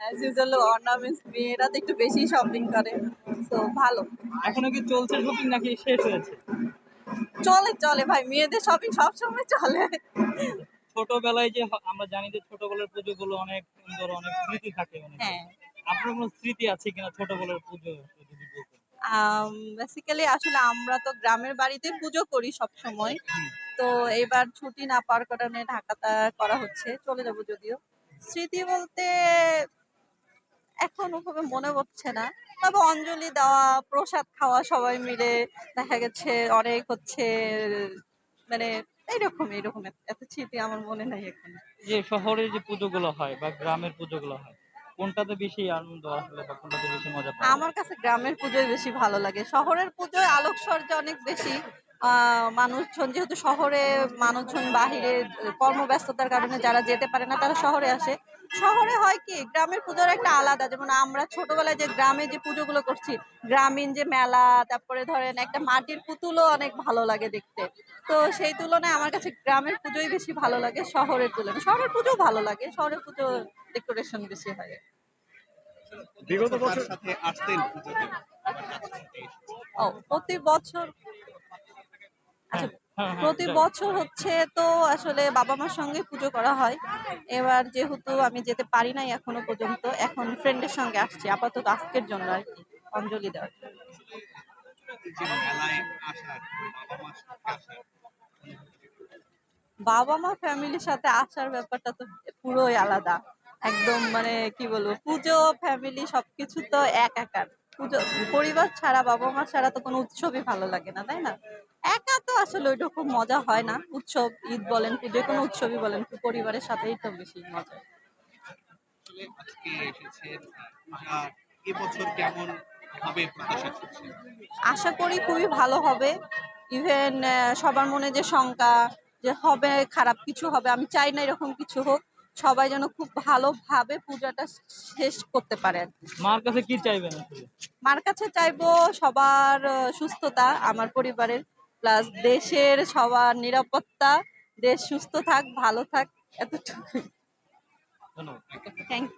As usual ornaments মেয়েরা তো একটু বেশি শপিং করে তো ভালো। এখনও কি চলছে শপিং নাকি শেষ হয়েছে? চলে চলে ভাই মেয়েদের শপিং সবসময় চলে। ছোটবেলায় যে আমরা জানি যে ছোটবেলার পুজোগুলো অনেক সুন্দর অনেক স্মৃতি থাকে হ্যাঁ। আপনার কোনো স্মৃতি আছে কিনা ছোটবেলার পুজো যদি বলতেন? বেসিক্যালি আসলে আমরা তো গ্রামের বাড়িতে পুজো করি সব সময় তো এবার ছুটি না পাওয়ার কারণে ঢাকাতে করা হচ্ছে চলে যাব যদিও। স্মৃতি বলতে এখন ওভাবে মনে পড়ছে না। তবে অঞ্জলি দেওয়া প্রসাদ খাওয়া সবাই মিলে দেখা গেছে অনেক হচ্ছে মানে এইরকম এইরকম। এত- স্মৃতি আমার মনে নাই এখন। যে শহরে যে পুজোগুলো হয় বা গ্রামের পুজোগুলো হয় কোনটাতে বেশি আনন্দ আসলে বা কোনটাতে বেশি মজা আমার কাছে গ্রামের পুজোই বেশি ভালো লাগে। শহরের পুজোয় আলোকসজ্জা অনেক বেশি। মানুষজন যেহেতু শহরে মানুষজন বাহিরে কর্মব্যস্ততার কারণে যারা যেতে পারে না তারা শহরে আসে। শহরে হয় কি গ্রামের পুজোর একটা আলাদা যেমন আমরা ছোটবেলায় যে গ্রামে যে পুজোগুলো করছি গ্রামীণ যে মেলা তারপরে ধরেন একটা মাটির পুতুলও অনেক ভালো লাগে দেখতে। তো সেই তুলনায় আমার কাছে গ্রামের পুজোই বেশি ভালো লাগে শহরের তুলনায়। শহরের পুজো ভালো লাগে শহরের পুজো ডেকোরেশন বেশি হয়। বিগত বছর সাথে আসতেন ও প্রতি বছর আচ্ছা হ্যাঁ, হ্যাঁ, প্রতি বছর হচ্ছে তো আসলে বাবা মার সঙ্গে পুজো করা হয়। এবার যেহেতু আমি যেতে পারি নাই এখনও পর্যন্ত এখন ফ্রেন্ডের সঙ্গে আসছি আপাতত আজকের জন্য আর কি অঞ্জলি দেওয়ার বাবা মা ফ্যামিলির সাথে আসার ব্যাপারটা তো পুরোই আলাদা। একদম মানে কি বলব পুজো ফ্যামিলি সবকিছু তো এক একার। পুজো পরিবার ছাড়া বাবা মা ছাড়া তো কোনো উৎসবই ভালো লাগে না তাই না? একা তো আসলে ওইরকম মজা হয় না। উৎসব ঈদ বলেন কি যে কোনো উৎসবই বলেন কি পরিবারের সাথেই তো বেশি মজা। আশা করি খুবই ভালো হবে। ইভেন সবার মনে যে শঙ্কা যে হবে খারাপ কিছু হবে আমি চাই না এরকম কিছু হোক। সবাই যেন খুব ভালোভাবে পূজাটা শেষ করতে পারে। মার কাছে কি চাইবেন মার কাছে চাইব সবার সুস্থতা আমার পরিবারের। প্লাস দেশের সবার নিরাপত্তা দেশ সুস্থ থাক ভালো থাক এতটুকু ধন্যবাদ। থ্যাংক